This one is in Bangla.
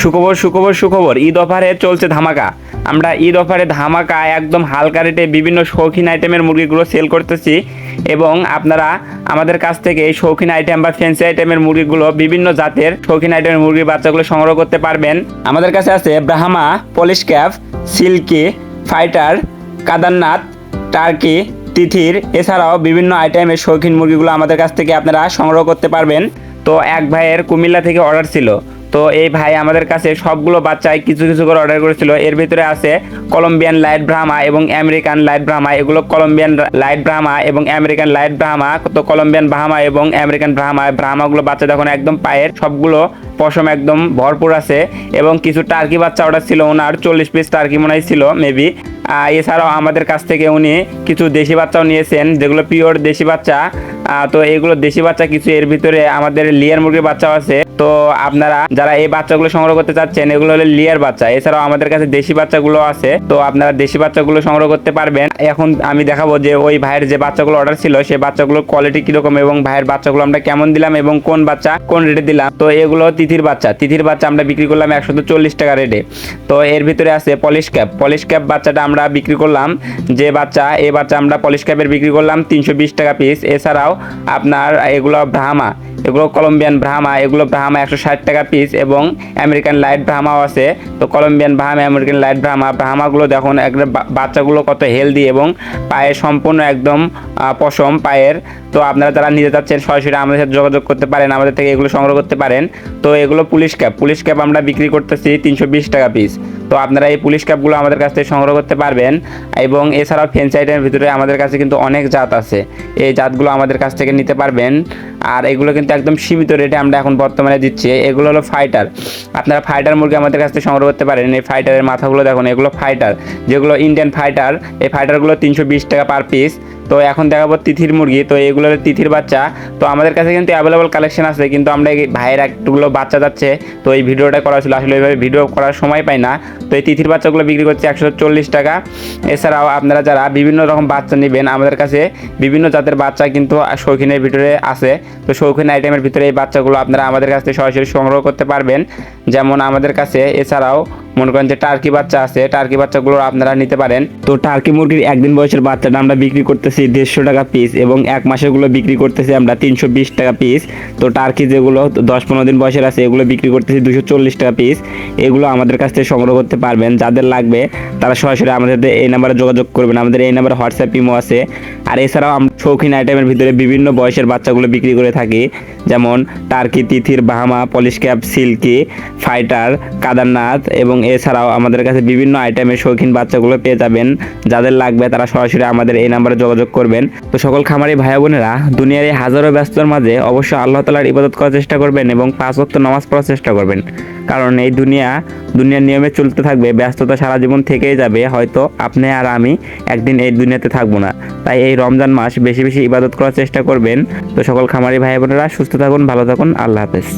সুখবর সুখবর সুখবর। ঈদ অফারে চলছে ধামাকা। আমরা ঈদ অফারে ধামাকা একদম হালকা রেটে বিভিন্ন শৌখিন আইটেমের মুরগিগুলো সেল করতেছি এবং আপনারা আমাদের কাছ থেকে এই শৌখিন আইটেম বা ফ্যান্সি আইটেমের মুরগিগুলো বিভিন্ন জাতের শৌখিন আইটেমের মুরগির বাচ্চাগুলো সংগ্রহ করতে পারবেন। আমাদের কাছে আছে Brahma Polish cap silkie fighter Kadaknath turkey তিথির। এছাড়াও বিভিন্ন আইটেমের শৌখিন মুরগিগুলো আমাদের কাছ থেকে আপনারা সংগ্রহ করতে পারবেন। তো এক ভাইয়ের কুমিল্লা থেকে অর্ডার ছিল। তো এই ভাই আমাদের কাছে সবগুলো বাচ্চায় কিছু কিছু করে অর্ডার করেছিল। এর ভিতরে আছে কলম্বিয়ান লাইট ব্রাহ্মা এবং আমেরিকান লাইট ব্রাহ্মা এগুলো কলম্বিয়ান লাইট ব্রাহ্মা এবং আমেরিকান লাইট ব্রাহ্মা তো কলম্বিয়ান ব্রাহ্মা এবং আমেরিকান ব্রাহ্মা ব্রাহ্মাগুলো বাচ্চা দেখুন একদম পায়ের সবগুলো পশম একদম ভরপুর আছে এবং কিছু টার্কি বাচ্চা অর্ডার ছিল। ওনার চল্লিশ পিস টার্কি মনে হয় ছিল মেবি এছাড়াও আমাদের কাছ থেকে উনি কিছু দেশি বাচ্চাও নিয়েছেন, যেগুলো পিওর দেশি বাচ্চা। তো এগুলো দেশি বাচ্চা কিছু, এর ভিতরে আমাদের লিয়ার মুরগির বাচ্চাও আছে। তো আপনারা যারা এই বাচ্চাগুলো সংগ্রহ করতে চাচ্ছেন, এগুলো হলো লিয়ার বাচ্চা। এছাড়াও আমাদের কাছে দেশি বাচ্চাগুলো আছে, তো আপনারা দেশি বাচ্চাগুলো সংগ্রহ করতে পারবেন। এখন আমি দেখাবো যে ওই ভাইয়ের যে বাচ্চাগুলো অর্ডার ছিল সেই বাচ্চাগুলোর কোয়ালিটি কীরকম এবং ভাইয়ের বাচ্চাগুলো আমরা কেমন দিলাম এবং কোন বাচ্চা কোন রেটে দিলাম। তো এগুলো তিথির বাচ্চা। তিথির বাচ্চা আমরা বিক্রি করলাম একশো চল্লিশ টাকা রেটে তো এর ভিতরে আছে পলিশ ক্যাপ পলিশ ক্যাপ বাচ্চাটা আমরা বিক্রি করলাম, যে বাচ্চা, এ বাচ্চা আমরা পলিশ ক্যাপের বিক্রি করলাম তিনশো বিশ টাকা পিস এছাড়াও আপনার এগুলো ব্রাহ্মা এগুলো কলম্বিয়ান ব্রাহ্মা এগুলো ব্রাহ্মা একশো ষাট টাকা পিস এবং আমেরিকান লাইট ব্রাহ্মাও আছে। তো Colombian Brahma American light Brahma ব্রাহ্মাগুলো দেখুন একটা বাচ্চাগুলো কত হেলদি এবং পায়ে সম্পূর্ণ একদম পশম পায়ের। তো আপনারা যারা নিতে চাচ্ছেন, সরাসরি আমাদের সাথে যোগাযোগ করতে পারেন, আমাদের থেকে এগুলো সংগ্রহ করতে পারেন। তো এগুলো পুলিশ ক্যাপ পুলিশ ক্যাপ আমরা বিক্রি করতেছি তিনশো বিশ টাকা পিস তো আপনারা এই পুলিশ ক্যাপগুলো আমাদের কাছ থেকে সংগ্রহ করতে পারবেন এবং এছাড়াও ফেন্সি আইটেমের ভিতরে আমাদের কাছে কিন্তু অনেক জাত আছে। এই জাতগুলো আমাদের কাছ থেকে নিতে পারবেন। আর এগুলো কিন্তু একদম সীমিত রেটে আমরা এখন বর্তমানে দিচ্ছি। এগুলো হলো ফাইটার আপনারা ফাইটার মুরগি আমাদের কাছ থেকে সংগ্রহ করতে পারেন। এই ফাইটারের মাথাগুলো দেখুন, এগুলো ফাইটার যেগুলো ইন্ডিয়ান ফাইটার এই ফাইটারগুলো তিনশো বিশ টাকা পার পিস তো এখন দেখাবো তিথির মুরগি, তো এগুলো তিথির বাচ্চা। তো আমাদের কাছে কিন্তু অ্যাভেলেবল কালেকশন আছে, কিন্তু আমরা এই ভাইয়ের একটুগুলো বাচ্চা যাচ্ছে, তো এই ভিডিওটা করা ছিল। আসলে এইভাবে ভিডিও করার সময় পাই না। তো এই তিথির বাচ্চাগুলো বিক্রি করছে একশো চল্লিশ টাকা। এছাড়াও আপনারা যারা বিভিন্ন রকম বাচ্চা নেবেন, আমাদের কাছে বিভিন্ন জাতের বাচ্চা কিন্তু শৌখিনের ভিতরে আছে। তো শৌখিন আইটেমের ভিতরে এই বাচ্চাগুলো আপনারা আমাদের কাছ থেকে সরাসরি সংগ্রহ করতে পারবেন। যেমন আমাদের কাছে, এছাড়াও মনে করেন যে টার্কি বাচ্চা আছে টার্কি বাচ্চাগুলো আপনারা নিতে পারেন। তো টার্কি মুরগির একদিন বয়সের বাচ্চাটা আমরা বিক্রি করতেছি দেড়শো টাকা পিস এবং এক মাসেরগুলো বিক্রি করতেছি আমরা তিনশো বিশ টাকা পিস তো টার্কি যেগুলো দশ পনেরো দিন বয়সের আছে, এগুলো বিক্রি করতেছি দুশো চল্লিশ টাকা পিস এগুলো আমাদের কাছ থেকে সংগ্রহ করতে পারবেন, যাদের লাগবে তারা সরাসরি আমাদের এই নাম্বারে যোগাযোগ করবেন। আমাদের এই নাম্বারে হোয়াটসঅ্যাপ ইমো আছে। আর এছাড়াও আমরা শৌখিন আইটেমের ভিতরে বিভিন্ন বয়সের বাচ্চাগুলো বিক্রি করে থাকি, যেমন টার্কি তিথির, Brahma Polish cap silkie fighter, Kadaknath এবং এছাড়াও আমাদের কাছে বিভিন্ন আইটেমের শৌখিন বাচ্চাগুলো পেয়ে যাবেন। যাদের লাগবে তারা সরাসরি আমাদের এই নাম্বারে যোগাযোগ করবেন। তো সকল খামারি ভাই বোনেরা, দুনিয়ার এই হাজারো ব্যস্ততার মাঝে অবশ্যই আল্লাহ তালার ইবাদত করার চেষ্টা করবেন এবং পাঁচ ওয়াক্ত নামাজ পড়ার চেষ্টা করবেন। কারণ এই দুনিয়া, দুনিয়ার নিয়মে চলতে থাকবে, ব্যস্ততা সারা জীবন থেকেই যাবে। হয়তো আপনি আর আমি একদিন এই দুনিয়াতে থাকব না। তাই এই রমজান মাস বেশি বেশি ইবাদত করার চেষ্টা করবেন। তো সকল খামারি ভাই বোনেরা, সুস্থ থাকুন, ভালো থাকুন, আল্লাহ হাফেজ।